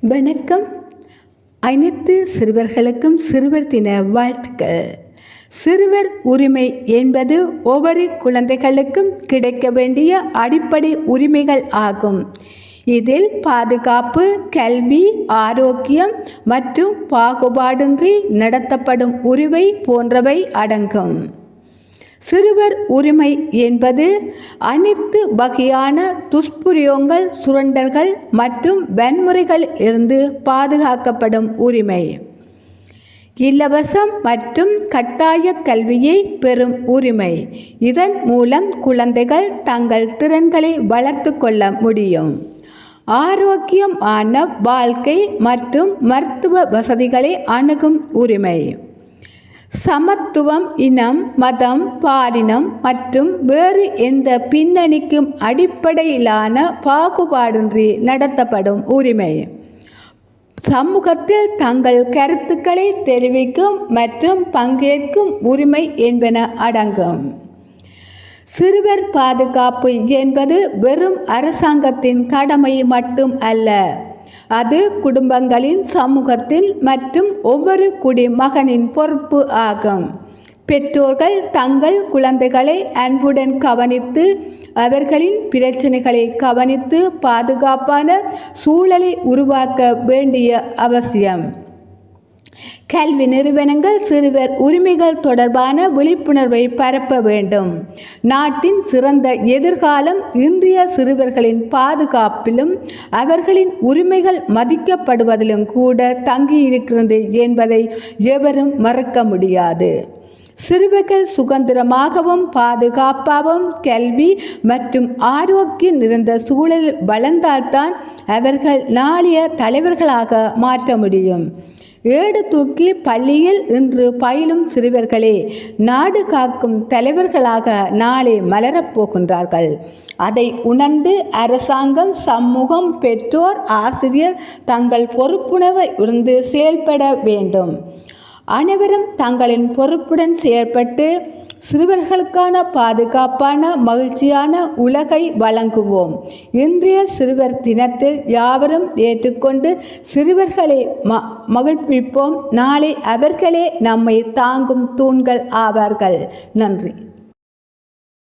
வணக்கம். அனைத்து சிறுவர்களுக்கும் சிறுவர் தின வாழ்த்துக்கள். சிறுவர் உரிமை என்பது ஒவ்வொரு குழந்தைகளுக்கும் கிடைக்க வேண்டிய அடிப்படை உரிமைகள் ஆகும். இதில் பாதுகாப்பு கல்வி ஆரோக்கியம் மற்றும் பாகுபாடின்றி நடத்தப்படும் உரிமை போன்றவை அடங்கும். சிறுவர் உரிமை என்பது அனைத்து வகையான துஷ்பிரயோகங்கள் சுரண்டல்கள் மற்றும் வன்முறைகள் இருந்து பாதுகாக்கப்படும் உரிமை. இலவசம் மற்றும் கட்டாய கல்வியை பெறும் உரிமை. இதன் மூலம் குழந்தைகள் தங்கள் திறன்களை வளர்த்து கொள்ள முடியும். ஆரோக்கியமான வாழ்க்கை மற்றும் மருத்துவ வசதிகளை அணுகும் உரிமை. சமத்துவம் இனம் மதம் பாலினம் மற்றும் வேறு எந்த பின்னணிக்கும் அடிப்படையிலான பாகுபாடின்றி நடத்தப்படும் உரிமை. சமூகத்தில் தங்கள் கருத்துக்களை தெரிவிக்கும் மற்றும் பங்கேற்கும் உரிமை என்பன அடங்கும். சிறுவர் பாதுகாப்பு என்பது வெறும் அரசாங்கத்தின் கடமை மட்டும் அல்ல. அது குடும்பங்களின் சமூகத்தில் மற்றும் ஒவ்வொரு குடிமகனின் பொறுப்பு ஆகும். பெற்றோர்கள் தங்கள் குழந்தைகளை அன்புடன் கவனித்து அவர்களின் பிரச்சனைகளை கவனித்து பாதுகாப்பான சூழலை உருவாக்க வேண்டிய அவசியம். கல்வி நிறுவனங்கள் சிறுவர் உரிமைகள் தொடர்பான விழிப்புணர்வை பரப்ப வேண்டும். நாட்டின் சிறந்த எதிர்காலம் இந்திய சிறுவர்களின் பாதுகாப்பிலும் அவர்களின் உரிமைகள் மதிக்கப்படுவதிலும் கூட தங்கியிருக்கிறது என்பதை எவரும் மறக்க முடியாது. சிறுவர்கள் சுதந்திரமாகவும் பாதுகாப்பாகவும் கல்வி மற்றும் ஆரோக்கியம் நிறைந்த சூழல் வளர்ந்தால்தான் அவர்கள் நாளைய தலைவர்களாக மாற்ற முடியும். ஏடு தூக்கி பள்ளியில் இன்று பயிலும் சிறுவர்களே நாடு காக்கும் தலைவர்களாக நாளை மலரப் போகின்றார்கள். அதை உணர்ந்து அரசாங்கம் சமூகம் பெற்றோர் ஆசிரியர் தங்கள் பொறுப்புணர்வை இருந்து செயல்பட வேண்டும். அனைவரும் தங்களின் பொறுப்புடன் செயல்பட்டு சிறுவர்களுக்கான பாதுகாப்பான மகிழ்ச்சியான உலகை வழங்குவோம். இன்றைய சிறுவர் தினத்தில் யாவரும் ஏற்றுக்கொண்டு சிறுவர்களை ம மகிழ்விப்போம். நாளை அவர்களே நம்மை தாங்கும் தூண்கள் ஆவார்கள். நன்றி.